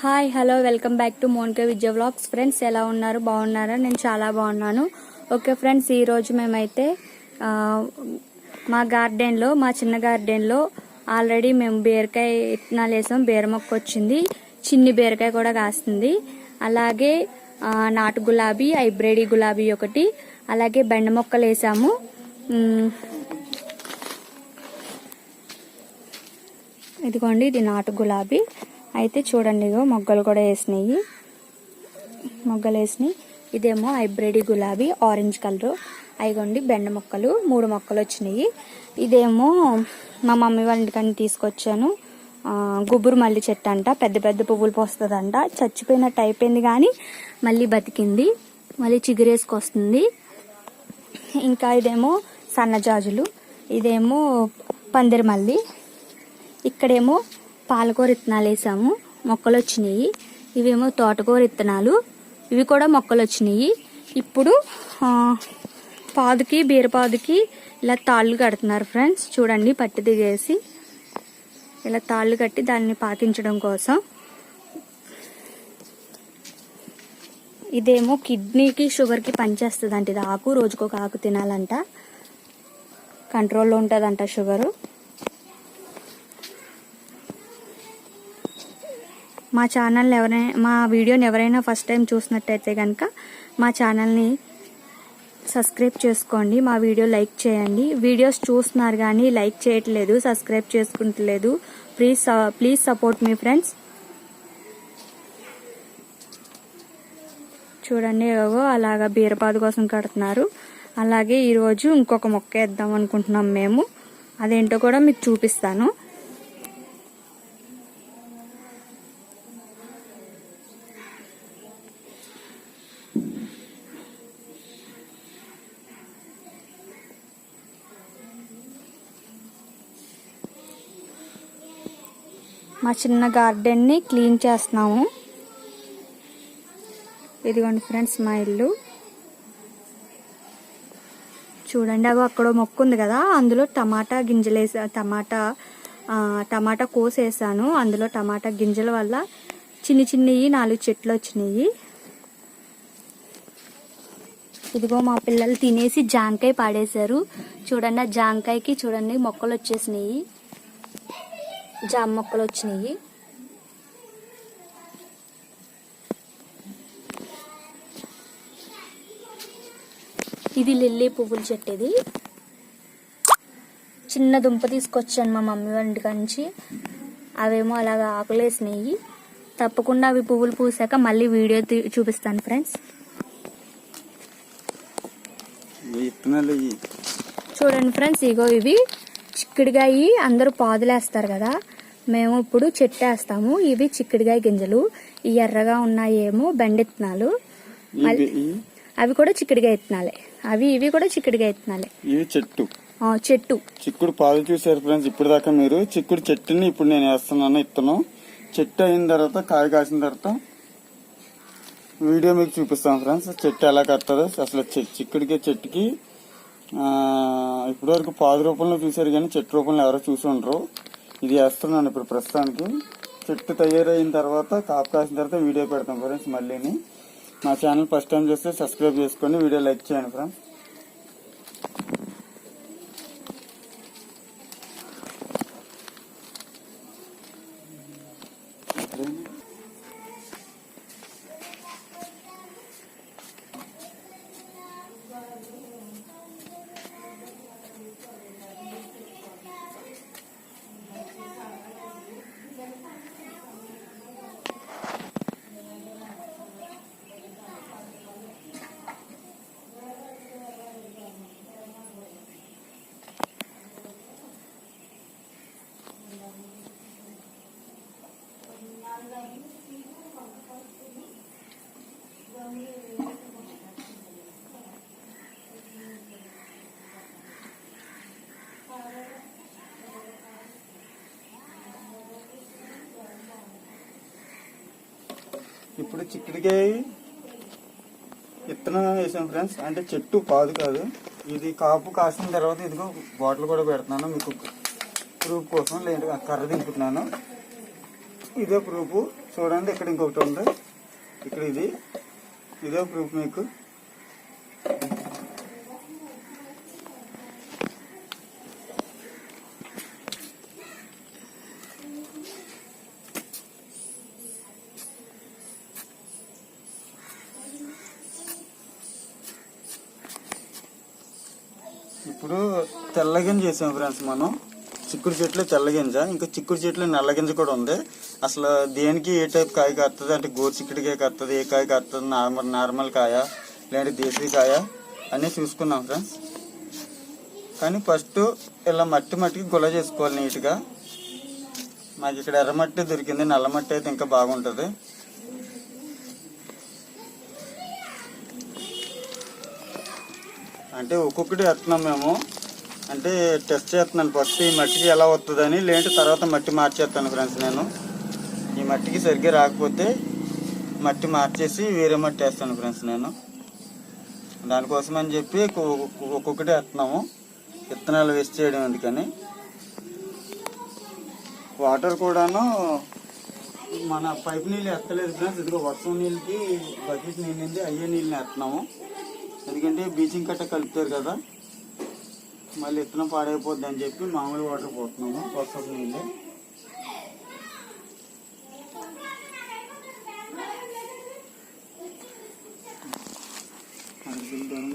Hi hello welcome back to Monke Vijaya vlogs. Friends ఎలా ఉన్నారు? బాగున్నారా? నేను చాలా బాగున్నాను. ఓకే ఫ్రెండ్స్ ఈరోజు మేమైతే మా గార్డెన్లో మా చిన్న గార్డెన్లో ఆల్రెడీ మేము బీరకాయ ఇత్తనాలు వేసాం. బీర మొక్క వచ్చింది. చిన్ని బీరకాయ కూడా కాస్తుంది. అలాగే నాటు గులాబీ హైబ్రిడ్ గులాబీ ఒకటి అలాగే బెండ మొక్కలు వేసాము. ఇదిగోండి ఇది నాటు గులాబీ. అయితే చూడండి ఇగో మొగ్గలు కూడా వేసినాయి. మొగ్గలు వేసినాయి. ఇదేమో హైబ్రిడ్ గులాబీ ఆరెంజ్ కలరు. అయిగోండి బెండ మొక్కలు మూడు మొక్కలు వచ్చినాయి. ఇదేమో మా మమ్మీ వాళ్ళ ఇంటికని తీసుకొచ్చాను. గుబ్బురు గుబురు మల్లి చెట్టు అంట పెద్ద పెద్ద పువ్వులు పోస్తుందంట. చచ్చిపోయినట్టు అయిపోయింది కానీ మళ్ళీ బతికింది. మళ్ళీ చిగురేసుకొస్తుంది. ఇంకా ఇదేమో సన్నజాజులు ఇదేమో పందిరిమల్లి ఇక్కడేమో పాలకూర ఇత్తనాలు వేసాము. మొక్కలు వచ్చినాయి ఇవేమో తోటకూర ఇత్తనాలు. ఇవి కూడా మొక్కలు వచ్చినాయి ఇప్పుడు పాదుకి బీరపాదుకి ఇలా తాళ్ళు కడుతున్నారు ఫ్రెండ్స్. చూడండి పట్టి దిగేసి ఇలా తాళ్ళు కట్టి దాన్ని పాతించడం కోసం. ఇదేమో కిడ్నీకి షుగర్కి పనిచేస్తుందంట. ఇది ఆకు రోజుకొక ఆకు తినాలంట. కంట్రోల్లో ఉంటుందంట షుగరు. మా ఛానల్ ఎవరైనా మా వీడియోని ఎవరైనా ఫస్ట్ టైం చూసినట్టయితే కనుక మా ఛానల్ని సబ్స్క్రైబ్ చేసుకోండి మా వీడియో లైక్ చేయండి. వీడియోస్ చూస్తున్నారు కానీ లైక్ చేయట్లేదు సబ్స్క్రైబ్ చేసుకుంటలేదు. ప్లీజ్ ప్లీజ్ సపోర్ట్ మీ ఫ్రెండ్స్ చూడండి ఏవో అలాగా బీరపాదు కోసం కడుతున్నారు. అలాగే ఈరోజు ఇంకొక మొక్క వేద్దాం అనుకుంటున్నాం మేము. అదేంటో కూడా మీకు చూపిస్తాను. మా చిన్న గార్డెన్ని క్లీన్ చేస్తున్నాము. ఇదిగోండి ఫ్రెండ్స్ మా ఇల్లు. చూడండి అగో అక్కడ మొక్క ఉంది కదా అందులో టమాటా గింజలు వేసా టమాటా టమాటా కోసేసాను. అందులో టమాటా గింజల వల్ల చిన్ని చిన్నవి నాలుగు చెట్లు వచ్చినాయి. ఇదిగో మా పిల్లలు తినేసి జాంకాయ పాడేశారు. చూడండి ఆ జాంకాయకి చూడండి మొక్కలు వచ్చేసినాయి. జామ మొక్కలు వచ్చినాయి. ఇది లిల్లీ పువ్వుల చెట్టు ఇది చిన్న దుంప తీసుకొచ్చాను మా మమ్మీ వంటి నుంచి. అవేమో అలాగా ఆకులేసినాయి తప్పకుండా అవి పువ్వులు పూసాక మళ్ళీ వీడియో చూపిస్తాను ఫ్రెండ్స్. చూడండి ఫ్రెండ్స్ ఇగో ఇవి. చిక్కుడుగాయి అందరూ పాదులేస్తారు కదా. మేము ఇప్పుడు చెట్టు వేస్తాము ఇవి చిక్కుడుగాయ గింజలు. ఈ ఎర్రగా ఉన్నాయేమో బెండెత్తనాలు. అవి కూడా చిక్కుడుగాయ ఇత్తనాలే అవి ఇవి కూడా చిక్కుడుగాయ ఇత్తనాలే ఇవి చెట్టు. చెట్టు. చిక్కుడు పాలు చూసారు ఫ్రెండ్స్ ఇప్పుడు దాకా మీరు. చిక్కుడు చెట్టుని ఇప్పుడు నేను వేస్తున్నాను ఇత్తను. చెట్టు అయిన తర్వాత కాయ కాసిన తర్వాత వీడియో మీకు చూపిస్తాను ఫ్రెండ్స్. చెట్టు ఎలా కట్టదో అసలు చిక్కుడికి చెట్టుకి ఇప్పటివరకు ఇప్పటి వరకు పాదు రూపంలో చూసారు కానీ చెట్టు రూపంలో ఎవరో చూసి ఉండరు. ఇది వేస్తున్నాను ఇప్పుడు ప్రస్తుతానికి. చెట్టు తయారైన తర్వాత కాపు కాసిన తర్వాత వీడియో పెడతాం ఫ్రెండ్స్ మళ్ళీని. మా ఛానల్ ఫస్ట్ టైం చూస్తే సబ్స్క్రైబ్ చేసుకొని వీడియో లైక్ చేయండి ఫ్రెండ్స్ ఇప్పుడు చిక్కుడికాయ విత్తనం వేసాం ఫ్రెండ్స్ అంటే చెట్టు పాదు కాదు. ఇది కాపు కాసిన తర్వాత ఇదిగో బాటిల్ కూడా పెడుతున్నాను మీకు. ప్రూఫ్ కోసం లేదు కర్ర దింపుతున్నాను. ఇదే ప్రూఫ్ చూడండి ఇక్కడ ఇంకొకటి ఉంది. ఇక్కడ ఇది. ఇదే ప్రూఫ్ మీకు. ఇప్పుడు తెల్లగింజ చేసాం ఫ్రెండ్స్ మనం. చిక్కుడు చెట్లు తెల్లగింజ ఇంకా చిక్కుడు చెట్లు నల్లగింజ కూడా ఉంది. అసలు దేనికి ఏ టైప్ కాయ కడుతుంది అంటే గోరు చిక్కుడికాయ కడుతుంది ఏ కాయ కడుతుంది నార్మల్ నార్మల్ కాయ లేదంటే దేశీ కాయ అన్నీ చూసుకున్నాం ఫ్రెండ్స్. కానీ ఫస్ట్ ఇలా మట్టి మట్టికి గుల చేసుకోవాలి నీట్గా. మాకు ఇక్కడ ఎర్రమట్టి దొరికింది నల్ల మట్టి అయితే ఇంకా బాగుంటుంది. అంటే ఒక్కొక్కటి వేస్తున్నాం మేము. అంటే టెస్ట్ చేస్తున్నాను. ఫస్ట్ ఈ మట్టికి ఎలా వస్తుందని లేదంటే తర్వాత మట్టి మార్చేస్తాను ఫ్రెండ్స్ నేను. ఈ మట్టికి సరిగ్గా రాకపోతే మట్టి మార్చేసి వేరే మట్టి వేస్తాను ఫ్రెండ్స్ నేను. దానికోసం అని చెప్పి ఒక్కొక్కటి వేస్తున్నాము. విత్తనాలు వేస్ట్ చేయడం ఎందుకని? వాటర్ కూడాను మన పైప్ నీళ్ళు ఎత్తలేదు ఫ్రెండ్స్ ఇదిగో వర్షం నీళ్ళకి బకెట్ నీళ్ళు అయ్యే నీళ్ళని వేస్తున్నాము. ఎందుకంటే బ్లీచింగ్ కట్ట కలుపుతారు కదా. మళ్ళీ విత్తనం పాడైపోద్ది అని చెప్పి మామూలు వాటర్ పోతున్నాము వర్షపు నీళ్ళు. అది దూరం